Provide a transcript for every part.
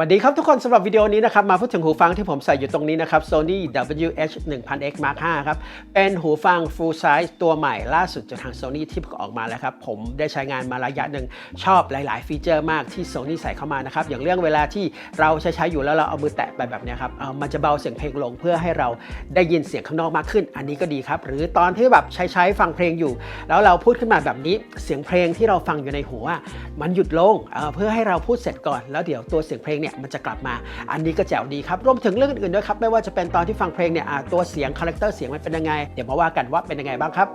สวัสดีครับทุกคนสำหรับวิดีโอนี้นะครับมาพูดถึงหูฟังที่ผมใส่อยู่ตรงนี้นะครับ Sony WH 1000X Mark 5ครับ เป็นหูฟัง full size ตัวใหม่ล่าสุดจากทาง Sony ที่ออกมาแล้วครับ ผมได้ใช้งานมาระยะหนึ่งชอบหลาย ๆ ฟีเจอร์มากที่ Sony ใส่เข้ามานะครับ อย่างเรื่องเวลาที่เราใช้ใช้อยู่แล้วเราเอามือแตะไปแบบนี้ครับมันจะเบาเสียงเพลงลงเพื่อให้เราได้ยินเสียงข้างนอกมากขึ้น อันนี้ก็ดีครับ หรือตอนที่แบบใช้ใช้ฟังเพลงอยู่ แล้วเราพูดขึ้นมาแบบนี้เสียงเพลงที่เราฟังอยู่ในหูอะมันหยุดลงเเพื่อให้เราพูดเสร็จก่อนแล้วเดี๋ยวตัวเสียงเพลงเนี่ยมันจะกลับมา อันนี้ก็แจ๋วดีครับรวมถึงเรื่องอื่นๆด้วยครับไม่ว่าจะเป็นตอนที่ฟังเพลงเนี่ยตัวเสียงคาแรคเตอร์เสียงมันเป็นยังไง เดี๋ยวมาว่ากันว่าเป็นยังไงบ้างครับ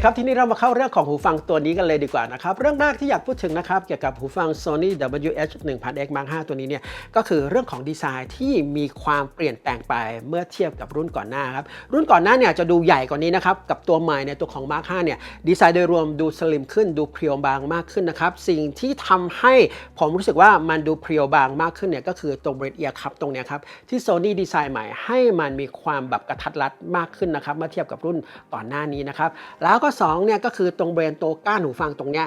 คครับ ทีนี้เรามาเข้าเรื่องของหูฟังตัวนี้กันเลยดีกว่านะครับ เรื่องแรกที่อยากพูดถึงนะครับ เกี่ยวกับหูฟัง Sony WH 1000X Mark 5ตัวนี้เนี่ย ก็คือเรื่องของดีไซน์ที่มีความเปลี่ยนแปลงไปเมื่อเทียบกับรุ่นก่อนหน้าครับ รุ่นก่อนหน้าเนี่ยจะดูใหญ่กว่านี้นะครับ กับตัวใหม่ในยตัวของ Mark 5เนี่ย ดีไซน์โดยรวมดูสลิมขึ้นดูเพรียวบางมากขึ้นนะครับ สิ่งที่ทำให้ผมรู้สึกว่ามันดูเพรียวบางมากขึ้นเนี่ยก็คือตรงเบรดเอียร์ครับตรงเนี้ยครับที่ Sony ดีไซน์ใหม่ให้มันมีความแบบกระทัดรัดมากขึ้นนะครับเมื่อเทียบกับรุ่นก่อนหน้านี้นะครับแล้วก็2เนี่ยก็คือตรงเบรนตัวก้านหูฟังตรงเนี้ย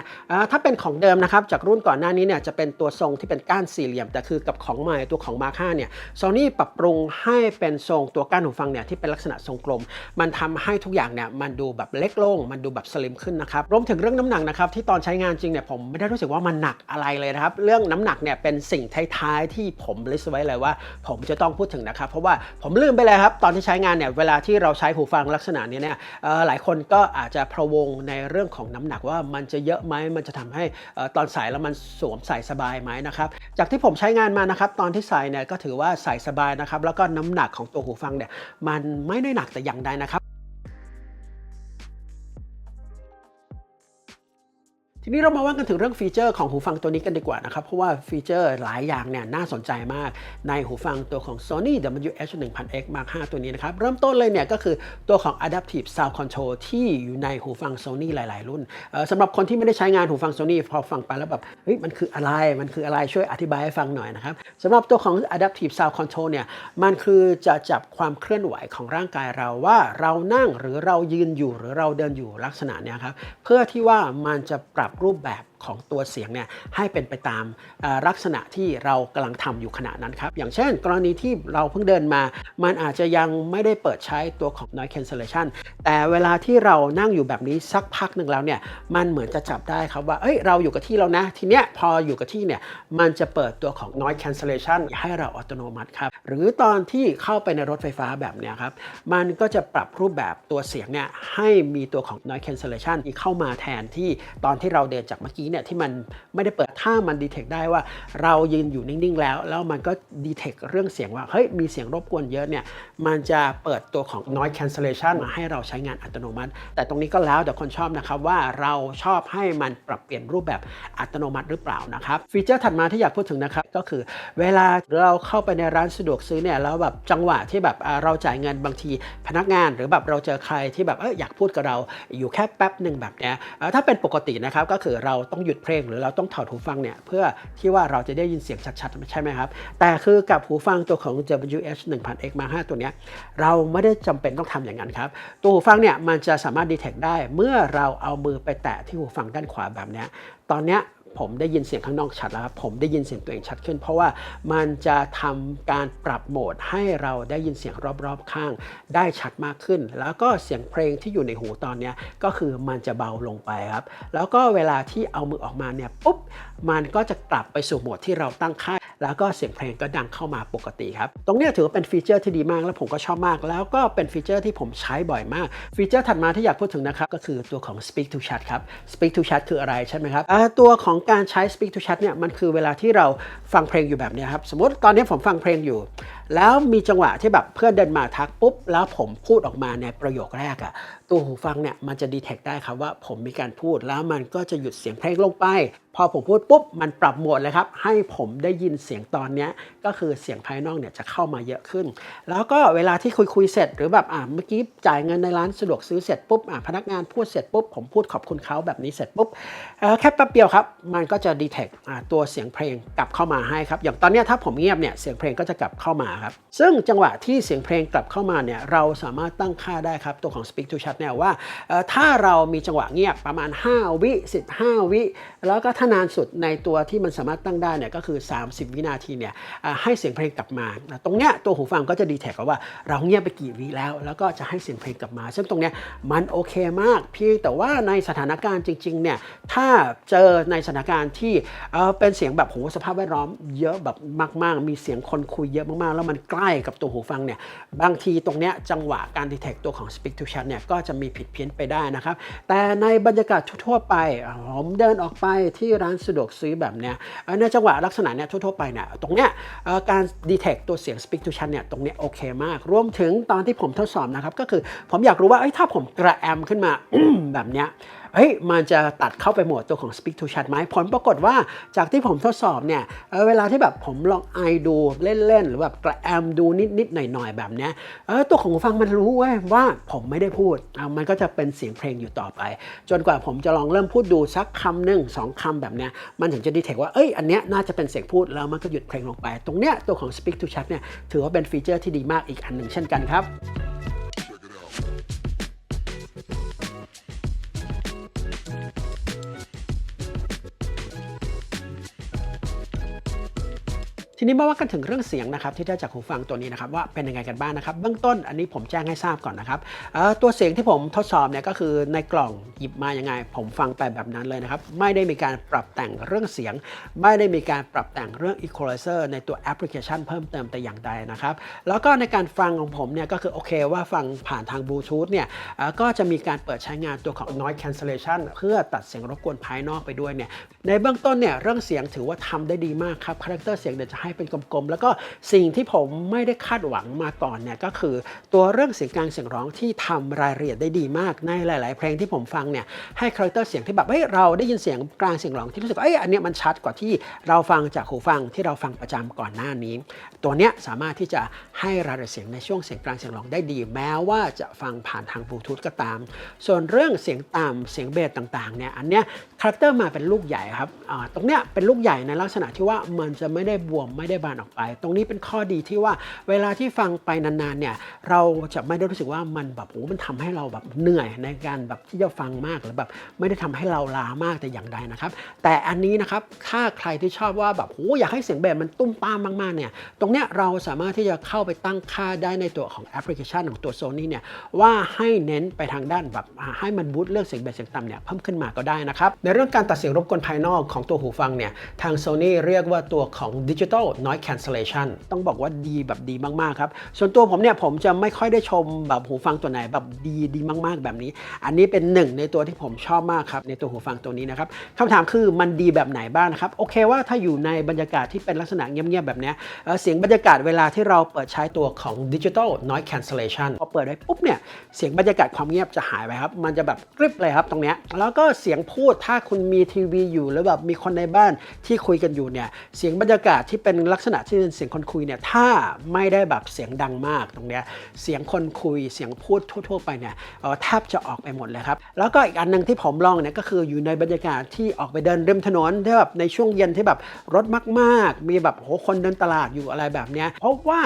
ถ้าเป็นของเดิมนะครับจากรุ่นก่อนหน้านี้เนี่ยจะเป็นตัวทรงที่เป็นก้านสี่เหลี่ยม แต่คือกับของใหม่ตัวของ Mark 5เนี่ย Sony ปรับปรุงให้เป็นทรงตัวก้านหูฟังเนี่ยที่เป็นลักษณะทรงกลม มันทำให้ทุกอย่างเนี่ยมันดูแบบเล็กลง มันดูแบบสลิมขึ้นนะครับรวมถึงเรื่องน้ำหนักนะครับที่ตอนใช้งานจริงเนี่ยผมไม่ได้รู้สึกว่ามันหนักอะไรเลยนะครับเรื่องน้ำหนักเนี่ยเป็นสิ่งท้ายๆที่ผมลิสต์ไว้เลยว่า ผมจะต้องพูดถึงนะครับเพราะว่าผมลืมไปเลยครับตอนที่ใช้งานเนี่ยเวลาที่เราใช้หูฟังลักษณะนี้เนี่ยหลายคนก็อาจจะพะวงในเรื่องของน้ำหนักว่ามันจะเยอะไหมมันจะทำให้ตอนใส่แล้วมันสวมใส่สบายไหมนะครับจากที่ผมใช้งานมานะครับตอนที่ใส่เนี่ยก็ถือว่าใส่สบายนะครับแล้วก็น้ำหนักของตัวหูฟังเนี่ยมันไม่ได้หนักแต่อย่างใดนะครับ ทีนี้เรามาว่ากันถึงเรื่องฟีเจอร์ของหูฟังตัวนี้กันดีกว่านะครับ เพราะว่าฟีเจอร์หลายอย่างเนี่ยน่าสนใจมากในหูฟังตัวของ Sony WH 1000X Mark 5ตัวนี้นะครับ เริ่มต้นเลยเนี่ยก็คือตัวของ Adaptive Sound Control ที่อยู่ในหูฟัง Sony หลาย ๆ รุ่นสำหรับคนที่ไม่ได้ใช้งานหูฟัง Sony พอฟังไปแล้วแบบเฮ้ยมันคืออะไรมันคืออะไรช่วยอธิบายให้ฟังหน่อยนะครับสำหรับตัวของ Adaptive Sound Control เนี่ยมันคือจะจับความเคลื่อนไหวของร่างกายเราว่าเรานั่งหรือเรายืนอยู่หรือเราเดินอยู่ลักษณะเนี้ยครับเพื่อที่ว่ามันจะปรับรูปแบบของตัวเสียงเนี่ยให้เป็นไปตามลักษณะที่เรากำลังทำอยู่ขณะนั้นครับ อย่างเช่น กรณีที่เราเพิ่งเดินมา มันอาจจะยังไม่ได้เปิดใช้ตัวของ noise cancellation แต่เวลาที่เรานั่งอยู่แบบนี้สักพักหนึ่งแล้วเนี่ยมันเหมือนจะจับได้ครับว่าเอ้ยเราอยู่กับที่แล้วนะ ทีเนี้ยพออยู่กับที่เนี่ยมันจะเปิดตัวของ noise cancellation ให้เราอัตโนมัติครับ หรือตอนที่เข้าไปในรถไฟฟ้าแบบเนี้ยครับ มันก็จะปรับรูปแบบตัวเสียงเนี่ยให้มีตัวของ noise cancellation เข้ามาแทนที่ตอนที่เราเดินจากเมื่อกี้เนี่ยที่มันไม่ได้เปิดถ้ามันดีเทคได้ว่าเรายืนอยู่นิ่ง ๆ แล้ว แล้วมันก็ดีเทคเรื่องเสียงว่าเฮ้ยมีเสียงรบกวนเยอะเนี่ยมันจะเปิดตัวของ noise cancellation มาให้เราใช้งานอัตโนมัติ แต่ตรงนี้ก็แล้วแต่คนชอบนะครับว่าเราชอบให้มันปรับเปลี่ยนรูปแบบอัตโนมัติหรือเปล่านะครับฟีเจอร์ถัดมาที่อยากพูดถึงนะครับก็คือ เวลาเราเข้าไปในร้านสะดวกซื้อเนี่ยแล้วแบบจังหวะที่แบบเราจ่ายเงินบางทีพนักงานหรือแบบเราเจอใครที่แบบเอออยากพูดกับเราอยู่แค่แป๊บหนึ่งแบบเนี้ยถ้าเป็นปกตินะครับก็คือเราต้องหยุดเพลงหรือเราต้องถอดหูฟังเนี่ยเพื่อที่ว่าเราจะได้ยินเสียงชัดๆใช่ไหมครับ แต่คือกับหูฟังตัวของ WH 1000X Mark 5ตัวเนี้ยเราไม่ได้จำเป็นต้องทำอย่างนั้นครับ ตัวหูฟังเนี่ยมันจะสามารถดีเทคได้เมื่อเราเอามือไปแตะที่หูฟังด้านขวาแบบเนี้ยตอนเนี้ย ผมได้ยินเสียงข้างนอกชัดแล้วครับผมได้ยินเสียงตัวเองชัดขึ้น เพราะว่ามันจะทำการปรับโหมดให้เราได้ยินเสียงรอบๆข้าง ได้ชัดมากขึ้น แล้วก็เสียงเพลงที่อยู่ในหูตอนนี้ก็คือมันจะเบาลงไปครับ แล้วก็เวลาที่เอามือออกมาเนี่ยปุ๊บมันก็จะกลับไปสู่โหมดที่เราตั้งค่า แล้วก็เสียงเพลงก็ดังเข้ามาปกติครับ ตรงนี้ถือว่าเป็นฟีเจอร์ที่ดีมากแล้วผมก็ชอบมาก แล้วก็เป็นฟีเจอร์ที่ผมใช้บ่อยมาก ฟีเจอร์ถัดมาที่อยากพูดถึงนะครับก็คือตัวของ speak to chat ครับ speak to chat คืออะไรใช่ไหมครับตัวของการใช้ speak to chat เนี่ยมันคือเวลาที่เราฟังเพลงอยู่แบบนี้ครับสมมติตอนนี้ผมฟังเพลงอยู่แล้วมีจังหวะที่แบบเพื่อนเดินมาทักปุ๊บ แล้วผมพูดออกมาในประโยคแรกอะตัวหูฟังเนี่ยมันจะดีเทคได้ครับว่าผมมีการพูดแล้วมันก็จะหยุดเสียงเพลงลงไป พอผมพูดปุ๊บ มันปรับโหมดเลยครับ ให้ผมได้ยินเสียงตอนนี้ก็คือเสียงภายนอกเนี่ยจะเข้ามาเยอะขึ้น แล้วก็เวลาที่คุยคุยเสร็จหรือแบบอ่าเมื่อกี้จ่ายเงินในร้านสะดวกซื้อเสร็จปุ๊บอ่าพนักงานพูดเสร็จปุ๊บผมพูดขอบคุณเขาแบบนี้เสร็จปุ๊บเออแค่แป๊บเดียวครับมันก็จะดีเทคตัวเสียงเพลงกลับเข้ามาให้ครับอย่างตอนนี้ถ้าผมเงียบเนี่ยเสียงเพลงก็จะกลับเข้ามาครับ ซึ่งจังหวะที่เสียงเพลงกลับเข้ามาเนี่ยเราสามารถตั้งค่าได้ครับตัวของ Speak to Chat เนี่ยว่าถ้าเรามีจังหวะเงียบประมาณ 5 วิ 15 วิ แล้วก็ถ้านานสุดในตัวที่มันสามารถตั้งได้เนี่ยก็คือ 30 วินาทีเนี่ยให้เสียงเพลงกลับมา ตรงเนี้ยตัวหูฟังก็จะดีแท็กว่าเราเงียบไปกี่วิแล้ว แล้วก็จะให้เสียงเพลงกลับมา ซึ่งตรงเนี้ยมันโอเคมากเพียงแต่ว่าในสถานการณ์จริงๆเนี่ยถ้าเจอในสถานการณ์ที่เเป็นเสียงแบบโหสภาพแวดล้อมเยอะแบบมาก ๆ มีเสียงคนคุยเยอะมากๆแล้วมันใกล้กับตัวหูฟังเนี่ยบางทีตรงเนี้ยจังหวะการดีเทคตัวของ Speak to Chat เนี่ยก็จะมีผิดเพี้ยนไปได้นะครับ แต่ในบรรยากาศทั่วๆไป ผมเดินออกไปที่ร้านสะดวกซื้อแบบเนี้ยในจังหวะลักษณะเนี้ยทั่วๆไปเนี่ยตรงเนี้ยการดีเทคตัวเสียง Speak to Chat เนี่ยตรงเนี้ยโอเคมาก รวมถึงตอนที่ผมทดสอบนะครับก็คือผมอยากรู้ว่าเอ้ถ้าผมกระแอมขึ้นมาแบบเนี้ย เฮ้ยมันจะตัดเข้าไปหมดตัวของ Speak to Chat ไหมผลปรากฏว่าจากที่ผมทดสอบเนี่ยเเวลาที่แบบผมลองไอดูเล่น ๆ หรือแบบกระแอมดูนิด ๆ หน่อย ๆ แบบเนี้ยเออตัวของหูฟังมันรู้เว้ยว่าผมไม่ได้พูด มันก็จะเป็นเสียงเพลงอยู่ต่อไป จนกว่าผมจะลองเริ่มพูดดูสักคำหนึ่งสองคำแบบเนี้ยมันถึงจะดีเทคว่าเอ้ยอันเนี้ยน่าจะเป็นเสียงพูดแล้วมันก็หยุดเพลงลงไป ตรงเนี้ยตัวของ Speak to Chat เนี่ยถือว่าเป็นฟีเจอร์ที่ดีมากอีกอันหนึ่งเช่นกันครับ ทีนี้มาว่ากันถึงเรื่องเสียงนะครับที่ได้จากหูฟังตัวนี้นะครับว่าเป็นยังไงกันบ้างนะครับเบื้องต้นอันนี้ผมแจ้งให้ทราบก่อนนะครับตัวเสียงที่ผมทดสอบเนี่ยก็คือในกล่องหยิบมายังไง ผมฟังไปแบบนั้นเลยนะครับไม่ได้มีการปรับแต่งเรื่องเสียง ไม่ได้มีการปรับแต่งเรื่อง equalizer ในตัวแอปพลิเคชันเพิ่มเติมแต่อย่างใดนะครับแล้วก็ในการฟังของผมเนี่ยก็คือโอเคว่าฟังผ่านทางบลูทูธเนี่ยก็จะมีการเปิดใช้งานตัวของ noise cancellation เพื่อตัดเสียงรบกวนภายนอกไปด้วยเนี่ยในเบื้องต้นเนี่ยเรื่องเสียงถือว่าทำได้ดีมากครับคาแรคเตอร์เสียงเดี๋ยวจะให้เป็นกลมๆ แล้วก็สิ่งที่ผมไม่ได้คาดหวังมาก่อนเนี่ยก็คือตัวเรื่องเสียงกลางเสียงร้องที่ทำรายละเอียดได้ดีมากในหลาย ๆ เพลงที่ผมฟังเนี่ยให้คาแรคเตอร์เสียงที่แบบเฮ้ยเราได้ยินเสียงกลางเสียงร้องที่รู้สึกเอ้ยอันเนี้ยมันชัดกว่าที่เราฟังจากหูฟังที่เราฟังประจำก่อนหน้านี้ ตัวเนี้ยสามารถที่จะให้รายละเอียดเสียงในช่วงเสียงกลางเสียงร้องได้ดี แม้ว่าจะฟังผ่านทางบลูทูธก็ตาม ส่วนเรื่องเสียงต่ำเสียงเบสต่าง ๆ เนี่ยอันเนี้ยคาแรคเตอร์มาเป็นลูกใหญ่ครับตรงเนี้ยเป็นลูกใหญ่ในลักษณะที่ว่ามันจะไม่ได้บวมไม่ได้บานออกไป ตรงนี้เป็นข้อดีที่ว่าเวลาที่ฟังไปนานๆเนี่ยเราจะไม่ได้รู้สึกว่ามันแบบโอ้มันทำให้เราแบบเหนื่อยในการแบบที่จะฟังมากหรือแบบไม่ได้ทำให้เราล้ามากแต่อย่างใดนะครับ แต่อันนี้นะครับถ้าใครที่ชอบว่าแบบโอ้อยากให้เสียงเบสมันตุ้มตามมากๆเนี่ยตรงเนี้ยเราสามารถที่จะเข้าไปตั้งค่าได้ในตัวของแอปพลิเคชันของตัว Sony เนี่ยว่าให้เน้นไปทางด้านแบบให้มันบูตเรื่องเสียงเบสเสียงต่ำเนี่ยเพิ่มขึ้นมาก็ได้นะครับในเรื่องการตัดเสียงรบกวนภายนอกของตัวหูฟังเนี่ยทาง Sony เรียกว่าตัวของ Digital Noise Cancellation ต้องบอกว่าดีแบบดีมาก ๆ ครับ ส่วนตัวผมเนี่ยผมจะไม่ค่อยได้ชมแบบหูฟังตัวไหนแบบดีดีมาก ๆ แบบนี้ อันนี้เป็นหนึ่งในตัวที่ผมชอบมากครับ ในตัวหูฟังตัวนี้นะครับคำถามคือมันดีแบบไหนบ้างครับ โอเคว่าถ้าอยู่ในบรรยากาศที่เป็นลักษณะเงียบ ๆ แบบเนี้ยเเสียงบรรยากาศเวลาที่เราเปิดใช้ตัวของ Digital Noise Cancellation พอเปิดไว้ปุ๊บเนี่ยเสียงบรรยากาศความเงียบจะหายไปครับ มันจะแบบกริบเลยครับตรงเนี้ยแล้วก็เสียงพูดถ้าคุณมีทีวีอยู่หรือแบบมีคนในบ้านที่คุยกันอยู่เนี่ยเสียงบรรยากาศที่เป็นลักษณะที่เป็นเสียงคนคุยเนี่ยถ้าไม่ได้แบบเสียงดังมากตรงเนี้ยเสียงคนคุยเสียงพูดทั่ว ๆ ไปเนี่ยเออแทบจะออกไปหมดเลยครับ แล้วก็อีกอันหนึ่งที่ผมลองเนี่ยก็คืออยู่ในบรรยากาศที่ออกไปเดินริมถนนที่แบบในช่วงเย็นที่แบบรถมากๆ มีแบบโหคนเดินตลาดอยู่อะไรแบบเนี้ยเพราะว่า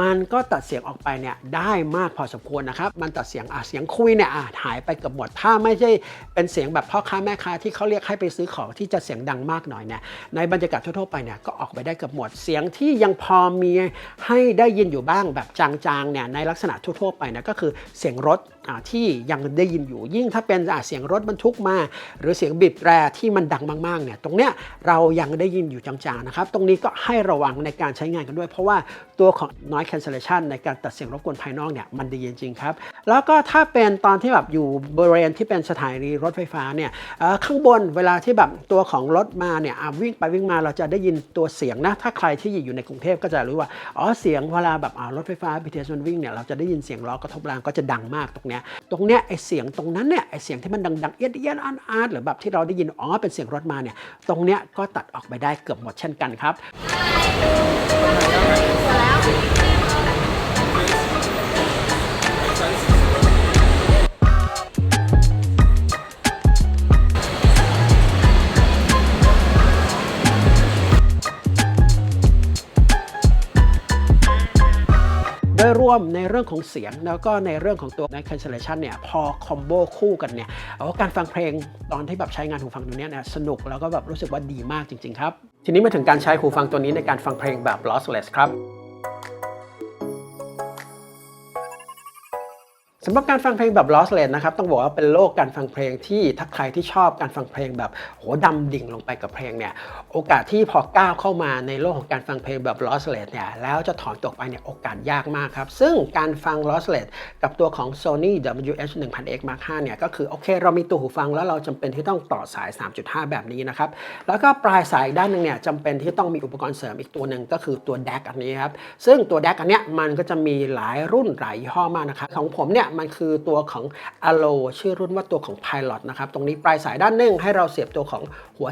มันก็ตัดเสียงออกไปเนี่ยได้มากพอสมควรนะครับ มันตัดเสียงอะเสียงคุยเนี่ยอะหายไปเกับหมดถ้าไม่ใช่เป็นเสียงแบบพ่อค้าแม่ค้าที่เขาเรียกให้ไปซื้อของที่จะเสียงดังมากหน่อยเนี่ยในบรรยากาศทั่วๆไปเนี่ยก็ออกไปได้เกับหมดเสียงที่ยังพอมีให้ได้ยินอยู่บ้างแบบจางๆเนี่ยในลักษณะทั่วๆไปนะก็คือเสียงรถ ที่ยังได้ยินอยู่ยิ่งถ้าเป็นเสียงรถบรรทุกมา หรือเสียงบีบแตรที่มันดังมากๆเนี่ยตรงเนี้ยเรายังได้ยินอยู่จางๆนะครับตรงนี้ก็ให้ระวังในการใช้งานกันด้วย เพราะว่าตัวของ noise cancellation ในการตัดเสียงรบกวนภายนอกเนี่ยมันดีจริงๆครับแล้วก็ถ้าเป็นตอนที่แบบอยู่บริเวณที่เป็นสถานีรถไฟฟ้าเนี่ยข้างบนเวลาที่แบบตัวของรถมาเนี่ยวิ่งไปวิ่งมาเราจะได้ยินตัวเสียงนะถ้าใครที่อยู่ในกรุงเทพก็จะรู้ว่าอ๋อเสียงเวลาแบบรถไฟฟ้า BTS มันวิ่งเนี่ยเราจะได้ยินเสียงล้อกระทบรางก็จะดังมากตรงเนี้ยตรงเนี้ยไอเสียงตรงนั้นเนี่ยไอเสียงที่มันดังๆเอียดเอียดอันอาร์หรือแบบที่เราได้ยินอ๋อเป็นเสียงรถมาเนี่ยตรงเนี้ยก็ตัดออกไปได้เกือบหมดเช่นกันครับ วมในเรื่องของเสียง แล้วก็ในเรื่องของตัว night cancellation เนี่ยพอคอมโบคู่กันเนี่ยเอาว่าการฟังเพลงตอนที่แบบใช้งานหูฟังตัวนี้เนี่ยสนุกแล้วก็แบบรู้สึกว่าดีมากจริง ๆ ครับ ทีนี้มาถึงการใช้หูฟังตัวนี้ในการฟังเพลงแบบ lossless ครับ สำหรับการฟังเพลงแบบ lossless นะครับต้องบอกว่าเป็นโลกการฟังเพลงที่ถ้าใครที่ชอบการฟังเพลงแบบโหดำดิ่งลงไปกับเพลงเนี่ยโอกาสที่พอก้าวเข้ามาในโลกของการฟังเพลงแบบ lossless เนี่ยแล้วจะถอนตัวไปเนี่ยโอกาสยากมากครับ ซึ่งการฟัง lossless กับตัวของ Sony WH 1000X Mark 5เนี่ยก็คือโอเค เรามีตัวหูฟังแล้วเราจำเป็นที่ต้องต่อสาย 3.5 แบบนี้นะครับแล้วก็ปลายสายด้านหนึงเนี่ยจำเป็นที่ต้องมีอุปกรณ์เสริมอีกตัวหนึ่งก็คือตัว DAC อันนี้ครับซึ่งตัว DAC อันเนี้ยมันก็จะมีหลายรุ่นหลายยี่ห้อมากนะครับของผมเนี่ยมันคือตัวของ a l o ชื่อรุ่นว่าตัวของ Pilot นะครับ ตรงนี้ปลายสายด้านหนึ่งให้เราเสียบตัวของหัว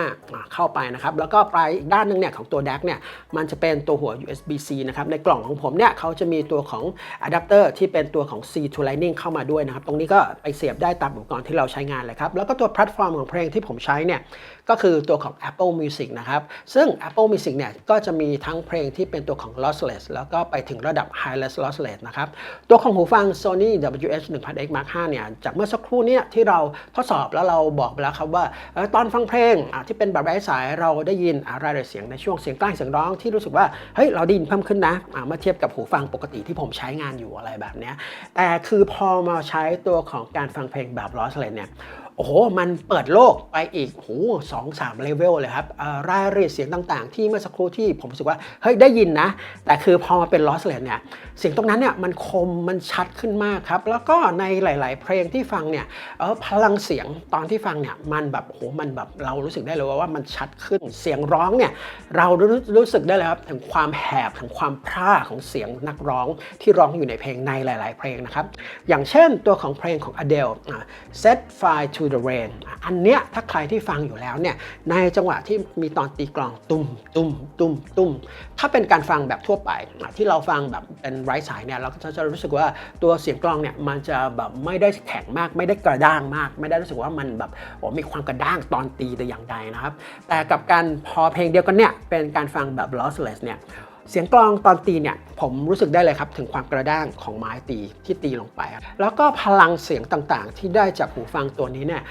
3.5 เข้าไปนะครับ แล้วก็ปลายอีกด้านหนึ่งเนี่ยของตัว DAC เนี่ย มันจะเป็นตัวหัว USB-C นะครับ ในกล่องของผมเนี่ยเขาจะมีตัวของอะแดปเตอร์ที่เป็นตัวของ C to Lightning เข้ามาด้วยนะครับ ตรงนี้ก็ไปเสียบได้ตามอุปกรณ์ที่เราใช้งานเลยครับ แล้วก็ตัวแพลตฟอร์มของเพลงที่ผมใช้เนี่ยก็คือตัวของ Apple Music นะครับ ซึ่ง Apple Music เนี่ยก็จะมีทั้งเพลงที่เป็นตัวของ lossless แล้วก็ไปถึงระดับ wireless lossless นะครับ ตัวของหูฟัง Sony WH 1000X Mark 5เนี่ยจากเมื่อสักครู่เนี้ที่เราทดสอบแล้วเราบอกไปแล้วครับว่าตอนฟังเพลงที่เป็นแบบไร้สายเราได้ยินรายละเอียดเสียงในช่วงเสียงใกล้เสียงร้องที่รู้สึกว่าเฮ้ยเราได้ยินเพิ่มขึ้นนะเมื่อเทียบกับหูฟังปกติที่ผมใช้งานอยู่อะไรแบบนี้แต่คือพอมาใช้ตัวของการฟังเพลงแบบ lossless เนี่ย โอ้โห มันเปิดโลกไปอีกโหสองสามเลเวลเลยครับรายละเอียดเสียงต่างๆ ที่เมื่อสักครู่ที่ผมรู้สึกว่า เฮ้ย ได้ยินนะ แต่คือพอมาเป็น lossless เนี่ย เสียงตรงนั้นเนี่ย มันคม มันชัดขึ้นมากครับ แล้วก็ในหลาย ๆ เพลงที่ฟังเนี่ย เออพลังเสียงตอนที่ฟังเนี่ย มันแบบโหมันแบบเรารู้สึกได้เลยว่าวามันชัดขึ้น เสียงร้องเนี่ย เรารู้รู้สึกได้เลยครับถึงความแหบ ถึงความพร่าของเสียงนักร้องที่ร้องอยู่ในเพลงในหลาย ๆ เพลงนะครับ อย่างเช่นตัวของเพลงของ Adele อะ Set Fire to the Rain อันเนี้ยถ้าใครที่ฟังอยู่แล้วเนี่ยในจังหวะที่มีตอนตีกลองตุ้มตุ้มตุ้มตุ้มถ้าเป็นการฟังแบบทั่วไปที่เราฟังแบบเป็นไร้สายเนี่ยเราก็จะรู้สึกว่าตัวเสียงกลองเนี่ยมันจะแบบไม่ได้แข็งมาก ไม่ได้กระด้างมาก ไม่ได้รู้สึกว่ามันแบบโอ้มีความกระด้างตอนตีแต่อย่างใดนะครับ แต่กับการพอเพลงเดียวกันเนี่ยเป็นการฟังแบบ lossless เนี่ย เสียงกลองตอนตีเนี่ยผมรู้สึกได้เลยครับถึงความกระด้างของไม้ตีที่ตีลงไปแล้วก็พลังเสียงต่างๆ ที่ได้จากหูฟังตัวนี้เนี่ย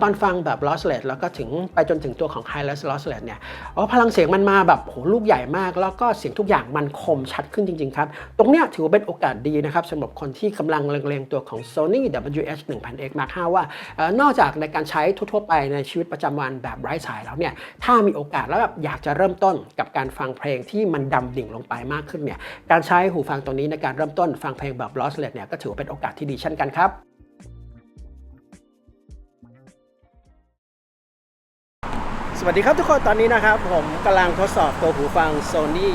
ตอนฟังแบบ lossless แล้วก็ถึงไปจนถึงตัวของ wireless lossless เนี่ยอ๋อพลังเสียงมันมาแบบโหลูกใหญ่มาก แล้วก็เสียงทุกอย่างมันคมชัดขึ้นจริงๆครับ ตรงเนี้ยถือว่าเป็นโอกาสดีนะครับสำหรับคนที่กำลังเล็งๆตัวของ Sony WH 1000X Mark 5ว่าเอ่อนอกจากในการใช้ทั่วๆไปในชีวิตประจำวันแบบไร้สายแล้วเนี่ยถ้ามีโอกาสแล้วแบบอยากจะเริ่มต้นกับการฟังเพลงที่มันดำดิ่งลงไปมากขึ้นเนี่ยการใช้หูฟังตรงนี้ในการเริ่มต้นฟังเพลงแบบ lossless เนี่ยก็ถือว่าเป็นโอกาสที่ดีเช่นกันครับสวัสดีครับทุกคนตอนนี้นะครับ ผมกำลังทดสอบตัวหูฟัง Sony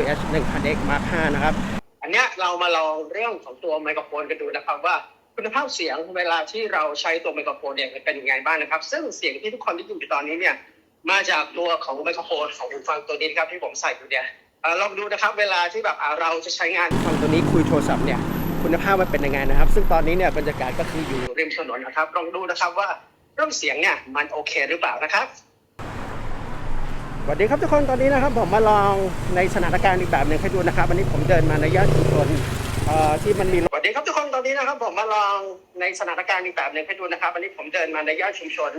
WH 1000X Mark 5นะครับ อันเนี้ยเรามาลองเรื่องของตัวไมโครโฟนกันดูนะครับว่าคุณภาพเสียงเวลาที่เราใช้ตัวไมโครโฟนเนี่ยเป็นยังไงบ้างนะครับ ซึ่งเสียงที่ทุกคนได้ยินอยู่ตอนนี้เนี่ยมาจากตัวของไมโครโฟนของหูฟังตัวนี้นะครับที่ผมใส่อยู่เนี่ย ลองดูนะครับเวลาที่แบบอ่าเราจะใช้งานฟังตัวนี้คุยโทรศัพท์เนี่ยคุณภาพมันเป็นยังไงนะครับ ซึ่งตอนนี้เนี่ยบรรยากาศก็คืออยู่ริมถนนนะครับลองดูนะครับว่าเรื่องเสียงเนี่ยมันโอเคหรือเปล่านะครับสวัสดีครับทุกคนตอนนี้นะครับผมมาลองในสถานการณ์อีกแบบหนึ่งให้ดูนะครับวันนี้ผมเดินมาในย่านชุมชนเอ่อที่มันมีสวัสดีครับทุกคนตอนนี้นะครับผมมาลองในสถานการณ์อีกแบบหนึ่งให้ดูนะครับวันนี้ผมเดินมาในย่านชุมชน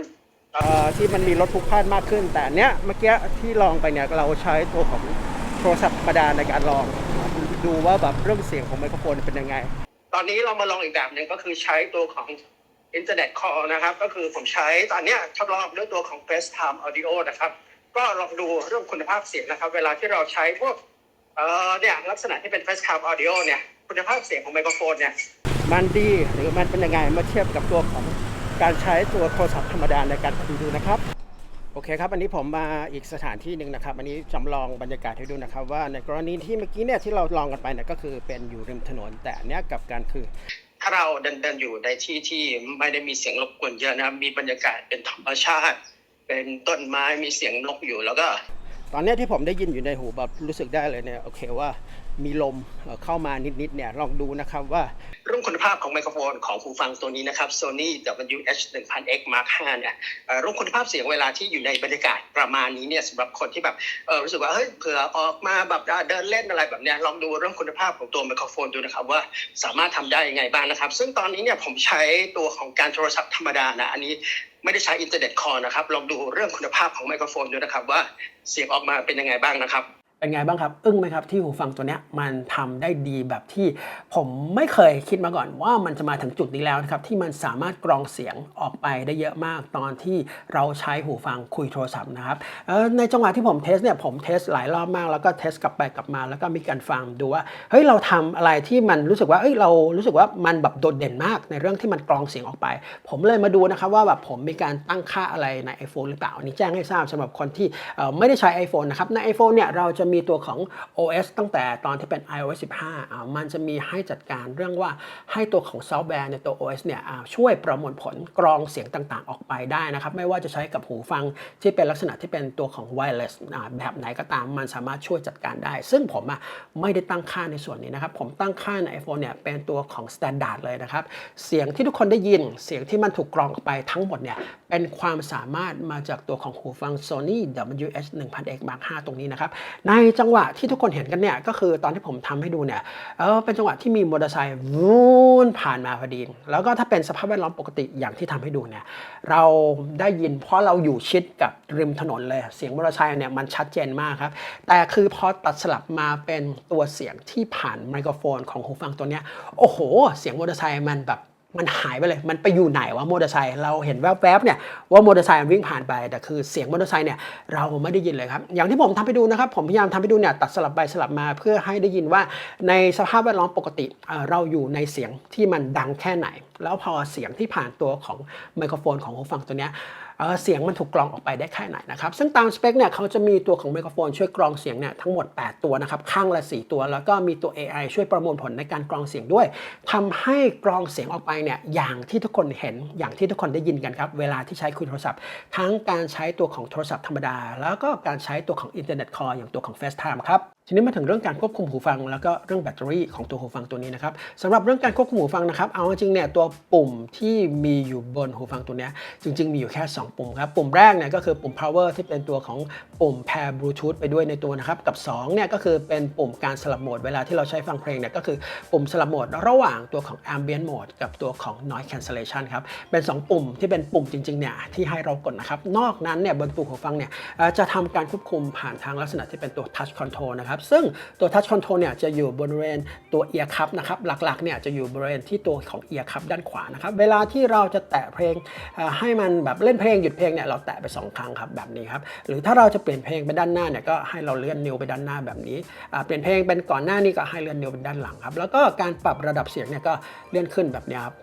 เอ่อที่มันมีรถพลุกพล่านมากขึ้น แต่อันเนี้ยเมื่อกี้ที่ลองไปเนี่ยเราใช้ตัวของ โทรศัพท์ธรรมดาในการลอง ดูว่าแบบเรื่องเสียงของไมโครโฟนเป็นยังไง ตอนนี้เรามาลองอีกแบบหนึ่งก็คือใช้ตัวของ Internet Call นะครับ ก็คือผมใช้ตอนเนี้ยทดลองด้วยตัวของ FaceTime Audio นะครับ ก็ลองดูเรื่องคุณภาพเสียงนะครับ เวลาที่เราใช้พวกเอ่อเนี่ยลักษณะที่เป็น FaceTime Audio เนี่ยคุณภาพเสียงของไมโครโฟนเนี่ยมันดีหรือมันเป็นยังไงเมื่อเทียบกับตัวของการใช้ตัวโทรศัพท์ธรรมดาในการคุยดูนะครับ โอเคครับ อันนี้ผมมาอีกสถานที่หนึ่งนะครับ อันนี้จำลองบรรยากาศให้ดูนะครับ ว่าในกรณีที่เมื่อกี้เนี่ยที่เราลองกันไปเนี่ยก็คือเป็นอยู่ริมถนน แต่อันเนี้ยกับการคือ ถ้าเราเดินเดินอยู่ในที่ที่ไม่ได้มีเสียงรบกวนเยอะนะครับมีบรรยากาศเป็นธรรมชาติ เป็นต้นไม้มีเสียงนกอยู่แล้วก็ ตอนเนี้ยที่ผมได้ยินอยู่ในหูแบบรู้สึกได้เลยเนี่ยโอเคว่า มีลมเข้ามานิดๆเนี่ยลองดูนะครับว่าเรื่องคุณภาพของไมโครโฟนของหูฟังตัวนี้นะครับ Sony WH 1000X Mark 5เนี่ยเอ่อเรื่องคุณภาพเสียงเวลาที่อยู่ในบรรยากาศประมาณนี้เนี่ยสำหรับคนที่แบบรู้สึกว่าเฮ้ยเผื่อออกมาแบบเดินเล่นอะไรแบบเนี้ยลองดูเรื่องคุณภาพของตัวไมโครโฟนดูนะครับว่าสามารถทำได้ยังไงบ้างนะครับ ซึ่งตอนนี้เนี่ยผมใช้ตัวของการโทรศัพท์ธรรมดานะอันนี้ไม่ได้ใช้อินเทอร์เน็ตคอนะครับลองดูเรื่องคุณภาพของไมโครโฟนดูนะครับว่าเสียงออกมาเป็นยังไงบ้างนะครับ เป็นไงบ้างครับ อึ้งไหมครับที่หูฟังตัวนี้มันทำได้ดีแบบที่ผมไม่เคยคิดมาก่อนว่ามันจะมาถึงจุดนี้แล้วนะครับที่มันสามารถกรองเสียงออกไปได้เยอะมากตอนที่เราใช้หูฟังคุยโทรศัพท์นะครับในจังหวะที่ผมเทสเนี่ยผมเทสหลายรอบมากแล้วก็เทสกลับไปกลับมา แล้วก็มีการฟังดูว่าเฮ้ยเราทำอะไรที่มันรู้สึกว่าเอ้ยเรารู้สึกว่ามันแบบโดดเด่นมากในเรื่องที่มันกรองเสียงออกไป ผมเลยมาดูนะครับว่าแบบผมมีการตั้งค่าอะไรใน iPhone หรือเปล่าอันนี้แจ้งให้ทราบสำหรับคนที่ไม่ได้ใช้ iPhone นะครับใน iPhone เนี่ยเราจะมีตัวของ OS ตั้งแต่ตอนที่เป็น iOS 15อ่ามันจะมีให้จัดการเรื่องว่าให้ตัวของซอฟต์แวร์ในตัว OS เนี่ยอ่าช่วยประมวลผลกรองเสียงต่างๆ ออกไปได้นะครับ ไม่ว่าจะใช้กับหูฟังที่เป็นลักษณะที่เป็นตัวของ wireless อ่าแบบไหนก็ตามมันสามารถช่วยจัดการได้ ซึ่งผมอะไม่ได้ตั้งค่าในส่วนนี้นะครับ ผมตั้งค่าใน iPhone เนี่ยเป็นตัวของ standard เลยนะครับ เสียงที่ทุกคนได้ยินเสียงที่มันถูกกรองออกไปทั้งหมดเนี่ยเป็นความสามารถมาจากตัวของหูฟัง Sony WH 1000X Mark 5ตรงนี้นะครับ ในจังหวะที่ทุกคนเห็นกันเนี่ยก็คือตอนที่ผมทำให้ดูเนี่ยเออเป็นจังหวะที่มีมอเตอร์ไซค์วูนผ่านมาพอดีแล้วก็ถ้าเป็นสภาพแวดล้อมปกติอย่างที่ทำให้ดูเนี่ยเราได้ยินเพราะเราอยู่ชิดกับริมถนนเลย เสียงมอเตอร์ไซค์เนี่ยมันชัดเจนมากครับ แต่คือพอตัดสลับมาเป็นตัวเสียงที่ผ่านไมโครโฟนของหูฟังตัวเนี้ยโอ้โห เสียงมอเตอร์ไซค์มันแบบ มันหายไปเลย มันไปอยู่ไหนวะมอเตอร์ไซค์ เราเห็นแวบๆเนี่ยว่ามอเตอร์ไซค์มันวิ่งผ่านไป แต่คือเสียงมอเตอร์ไซค์เนี่ยเราไม่ได้ยินเลยครับ อย่างที่ผมทำให้ดูนะครับ ผมพยายามทำให้ดูเนี่ยตัดสลับไปสลับมาเพื่อให้ได้ยินว่าในสภาพแวดล้อมปกติ เราอยู่ในเสียงที่มันดังแค่ไหน แล้วพอเสียงที่ผ่านตัวของไมโครโฟนของหูฟังตัวเนี้ย เเสียงมันถูกกรองออกไปได้แค่ไหนนะครับซึ่งตามสเปคเนี่ยเขาจะมีตัวของไมโครโฟนช่วยกรองเสียงเนี่ยทั้งหมด 8 ตัวนะครับข้างละ 4 ตัว แล้วก็มีตัว AI ช่วยประมวลผลในการกรองเสียงด้วยทำให้กรองเสียงออกไปเนี่ยอย่างที่ทุกคนเห็นอย่างที่ทุกคนได้ยินกันครับเวลาที่ใช้คุยโทรศัพท์ ทั้งการใช้ตัวของโทรศัพท์ธรรมดา แล้วก็การใช้ตัวของอินเทอร์เน็ตคอลอย่างตัวของ FaceTime ครับ ทีนี้มาถึงเรื่องการควบคุมหูฟัง แล้วก็เรื่องแบตเตอรี่ของตัวหูฟังตัวนี้นะครับสำหรับเรื่องการควบคุมหูฟังนะครับ เอาจริงๆเนี่ยตัวปุ่มที่มีอยู่บนหูฟังตัวนี้จริง ๆ มีอยู่แค่ 2 ปุ่มครับ ปุ่มแรกเนี่ยก็คือปุ่ม power ที่เป็นตัวของปุ่ม pair bluetooth ไปด้วยในตัวนะครับ กับ2เนี่ยก็คือเป็นปุ่มการสลับโหมดเวลาที่เราใช้ฟังเพลงเนี่ยก็คือปุ่มสลับโหมดระหว่างตัวของ ambient mode กับตัวของ noise cancellation ครับเป็น 2 ปุ่มที่เป็นปุ่มจริงๆเนี่ยที่ให้เรากดนะครับนอกนั้นเนี่ยบนตัวหูฟังเนี่ยจะทำการควบคุมผ่านทางลักษณะที่เป็นตัว touch control นะครับซึ่งตัว touch control เนี่ยจะอยู่บริเวณตัว ear cup นะครับหลักๆเนี่ยจะอยู่บริเวณที่ตัวของ ear cup ด้านขวานะครับเวลาที่เราจะแตะเพลงให้มันแบบเล่นเพลงหยุดเพลงเนี่ยเราแตะไป 2 ครั้งครับแบบนี้ครับหรือถ้าเราจะเปลี่ยนเพลงไปด้านหน้าเนี่ยก็ให้เราเลื่อนนิ้วไปด้านหน้าแบบนี้เปลี่ยนเพลงเป็นก่อนหน้านี้ก็ให้เลื่อนนิ้วเป็นด้านหลังครับแล้วก็การปรับระดับเสียงเนี่ยก็เลื่อนขึ้นแบบนี้ครับ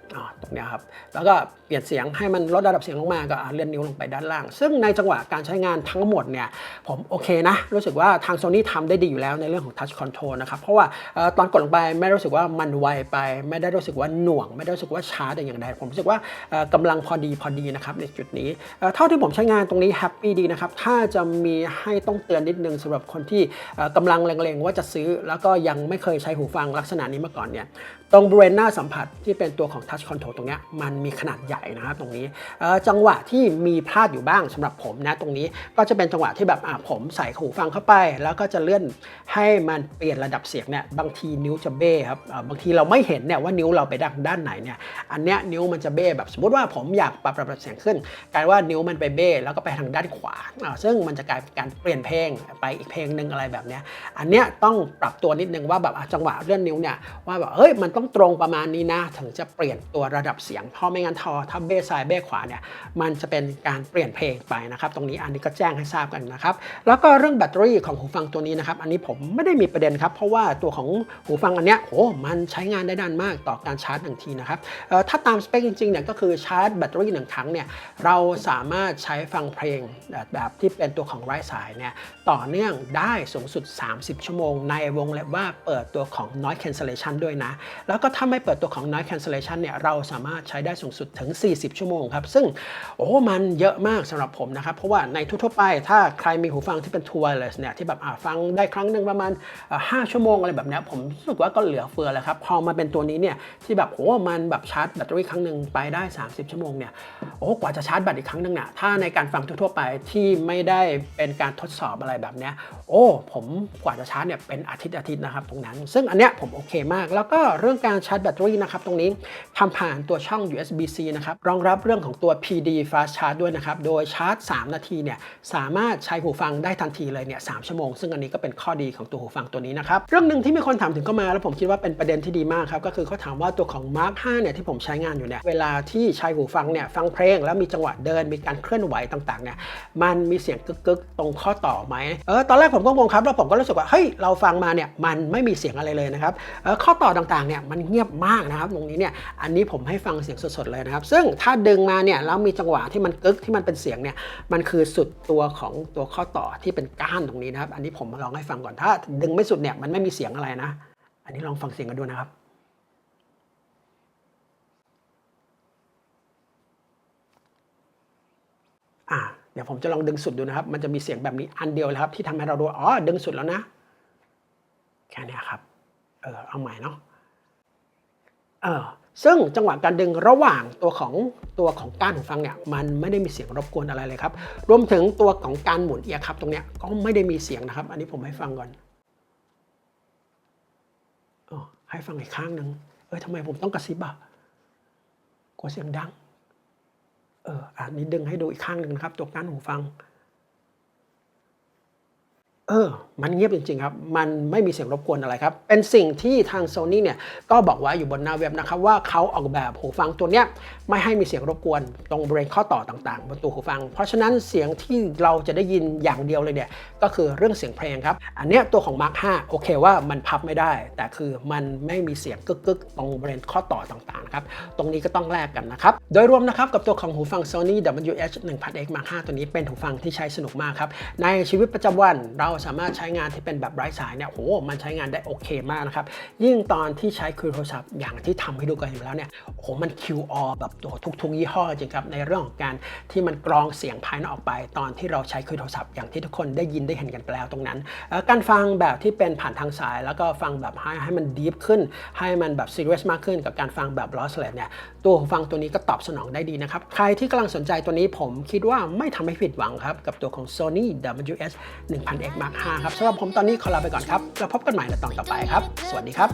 ตรงนี้ครับแล้วก็เปลี่ยนเสียงให้มันลดระดับเสียงลงมาก็เลื่อนนิ้วลงไปด้านล่าง ซึ่งในจังหวะการใช้งานทั้งหมดเนี่ยผมโอเคนะรู้สึกว่าทาง Sony ทำได้ดีอยู่แล้วในเรื่องของ Touch Control นะครับ เพราะว่าออตอนกดลงไปไม่รู้สึกว่ามันไวไป ไม่ได้รู้สึกว่าหน่วง ไม่ได้รู้สึกว่าช้าแต่อย่างใดผมรู้สึกว่าเอ่อกำลังพอดีพอดีนะครับในจุดนี้ เท่าที่ผมใช้งานตรงนี้แฮปปี้ดีนะครับ ถ้าจะมีให้ต้องเตือนนิดนึงสำหรับคนที่เอ่อกำลังเล็งๆว่าจะซื้อ แล้วก็ยังไม่เคยใช้หูฟังลักษณะนี้มาก่อนเนี่ยตรงบริเวณหน้าสัมผัสที่เป็นตัวของ Touch Control ตรงเนี้ยมันมีขนาดใหญ่นะครับตรงนี้จังหวะที่มีพลาดอยู่บ้างสำหรับผมนะตรงนี้ก็จะเป็นจังหวะที่แบบผมใส่หูฟังเข้าไป แล้วก็จะเลื่อนให้มันเปลี่ยนระดับเสียงเนี่ยบางทีนิ้วจะเบ้ครับบางทีเราไม่เห็นเนี่ยว่านิ้วเราไปด้านด้านไหนเนี่ยอันเนี้ยนิ้วมันจะเบ้แบบสมมติว่าผมอยากปรับระดับเสียงขึ้นกลายว่านิ้วมันไปเบ้แล้วก็ไปทางด้านขวาอ่าซึ่งมันจะกลายเป็นการเปลี่ยนเพลงไปอีกเพลงหนึ่งอะไรแบบเนี้ยอันเนี้ยต้องปรับตัวนิดนึงว่าแบบจังหวะเลื่อนนิ้วเนี่ยว่าแบบเฮ้ยมันต้องตรงประมาณนี้นะถึงจะเปลี่ยนตัวระดับเสียงเพราะไม่งั้นทอถ้าเบ้ซ้ายเบ้ขวาเนี่ยมันจะเป็นการเปลี่ยนเพลงไปนะครับตรงนี้อันนี้ก็แจ้งให้ทราบกันนะครับแล้วก็เรื่องแบตเตอรี่ของหูฟังตัวนี้นะครับอันนี้ผมไม่ได้มีประเด็นครับ เพราะว่าตัวของหูฟังอันเนี้ยโอ้มันใช้งานได้นานมากต่อการชาร์จหนึ่งทีนะครับถ้าตามสเปคจริงๆเนี่ยก็คือชาร์จแบตเตอรี่หนึ่งครั้งเนี่ยเราสามารถใช้ฟังเพลงแบบที่เป็นตัวของไร้สายเนี่ยต่อเนื่องได้สูงสุด 30 ชั่วโมง ในวงเล็บว่าเปิดตัวของ noise cancellation ด้วยนะ แล้วก็ถ้าไม่เปิดตัวของ noise cancellation เนี่ยเราสามารถใช้ได้สูงสุดถึง 40 ชั่วโมงครับ ซึ่งโอ้มันเยอะมากสำหรับผมนะครับ เพราะว่าในทั่วๆไปถ้าใครมีหูฟังที่เป็น Wireless เนี่ยที่แบบฟังได้ครั้งหนึ่งประมาณ 5 ชั่วโมงอะไรแบบนี้ผมรู้สึกว่าก็เหลือเฟือแล้วครับพอมาเป็นตัวนี้เนี่ยที่แบบโอ้มันแบบชาร์จแบตเตอรี่ครั้งหนึ่งไปได้ 30 ชั่วโมงเนี่ยโอ้กว่าจะชาร์จแบตอีกครั้งหนึ่งเนี่ยถ้าในการฟังทั่วๆไปที่ไม่ได้เป็นการทดสอบอะไรแบบนี้โอ้ผมกว่าจะชาร์จเนี่ยเป็นอาทิตย์อาทิตย์นะครับตรงนั้น ซึ่งอันเนี้ยผมโอเคมาก แล้วก็เรื่องการชาร์จแบตเตอรี่นะครับตรงนี้ทำผ่านตัวช่อง USB-C นะครับรองรับเรื่องของตัว PD Fast Charge ด้วยนะครับโดยชาร์จ 3 นาทีเนี่ยสามารถใช้หูฟังได้ทันทีเลยเนี่ยสชั่วโมง ซึ่งอันนี้ก็เป็นข้อดีของตัวหูฟังตัวนี้นะครับ เรื่องหนึ่งที่มีคนถามถึงเข้ามาแล้วผมคิดว่าเป็นประเด็นที่ดีมากครับ ก็คือเขาถามว่าตัวของ Mark 5เนี่ยที่ผมใช้งานอยู่เนี่ยเวลาที่ใช้หูฟังเนี่ยฟังเพลงแล้วมีจังหวะเดินมีการเคลื่อนไหวต่างๆเนี่ยมันมีเสียงกึกๆตรงข้อต่อไหมเออตอนแรกผมก็งงครับแล้วผมก็รู้สึกว่าเฮ้ยเราฟังมาเนี่ยมันไม่มีเสียงอะไรเลยนะครับเออข้อต่อต่างๆเนี่ยมันเงียบมากนะครับตรงนี้เนี่ยอันนี้ผมให้ฟังเสียงสดๆเลยนะครับ ซึ่งถ้าดึงมาเนี่ยแล้วมีจังหวะที่มันกึกที่มันเป็นเสียงเนี่ยมันคือสุดตัวของตัวข้อต่อที่เป็นก้านตรงนี้นะครับ อันนี้ผมลองให้ฟังก่อน ถ้าดึงไม่สุดเนี่ยมันไม่มีเสียงอะไรนะ อันนี้ลองฟังเสียงกันดูนะครับอ่าเดี๋ยวผมจะลองดึงสุดดูนะครับ มันจะมีเสียงแบบนี้อันเดียวเลยครับ ที่ทำให้เราดูอ๋อดึงสุดแล้วนะ แค่นี้ครับ เออเอาใหม่เนาะเออ ซึ่งจังหวะการดึงระหว่างตัวของตัวของก้านหูฟังเนี่ยมันไม่ได้มีเสียงรบกวนอะไรเลยครับ รวมถึงตัวของการหมุนเอียร์ครับตรงเนี้ยก็ไม่ได้มีเสียงนะครับ อันนี้ผมให้ฟังก่อนอ๋อให้ฟังอีกข้างหนึ่งเออทำไมผมต้องกระซิบอะกลัวเสียงดัง เอออันนี้ดึงให้ดูอีกข้างหนึ่งนะครับ ตัวก้านหูฟัง เออ มันเงียบจริงๆครับ มันไม่มีเสียงรบกวนอะไรครับ เป็นสิ่งที่ทาง Sony เนี่ย ก็บอกไว้อยู่บนหน้าเว็บนะครับ ว่าเขาออกแบบหูฟังตัวเนี้ยไม่ให้มีเสียงรบกวนตรงบริเวณข้อต่อต่างๆ บนตัวหูฟัง เพราะฉะนั้นเสียงที่เราจะได้ยินอย่างเดียวเลยเนี่ย ก็คือเรื่องเสียงเพลงครับ อันเนี้ยตัวของ Mark 5 โอเคว่ามันพับไม่ได้ แต่คือมันไม่มีเสียงกึกๆ ตรงบริเวณข้อต่อต่างๆครับ ตรงนี้ก็ต้องแลกกันนะครับ โดยรวมนะครับกับตัวของหูฟัง Sony WH 1000X Mark 5ตัวนี้เป็นหูฟังที่ใช้สนุกมากครับ ในชีวิตประจำวันเราสามารถใช้งานที่เป็นแบบไร้สายเนี่ยโหมันใช้งานได้โอเคมากนะครับ ยิ่งตอนที่ใช้คุยโทรศัพท์อย่างที่ทำให้ดูกันอยู่แล้วเนี่ยโหมัน QR แบบตัวทุกๆ ยี่ห้อจริงครับ ในเรื่องของการที่มันกรองเสียงภายนอกออกไป ตอนที่เราใช้คุยโทรศัพท์อย่างที่ทุกคนได้ยินได้เห็นกันไปแล้วตรงนั้น การฟังแบบที่เป็นผ่านทางสาย แล้วก็ฟังแบบให้ให้มันดีฟขึ้น ให้มันแบบ serious มากขึ้นกับการฟังแบบ lossless เนี่ยตัวหูฟังตัวนี้ก็ตอบสนองได้ดีนะครับ ใครที่กำลังสนใจตัวนี้ผมคิดว่าไม่ทำให้ผิดหวังครับกับตัวของ Sony WS 1000X Mark 5ครับสำหรับผมตอนนี้ขอลาไปก่อนครับ แล้วพบกันใหม่ในตอนต่อไปครับ สวัสดีครับ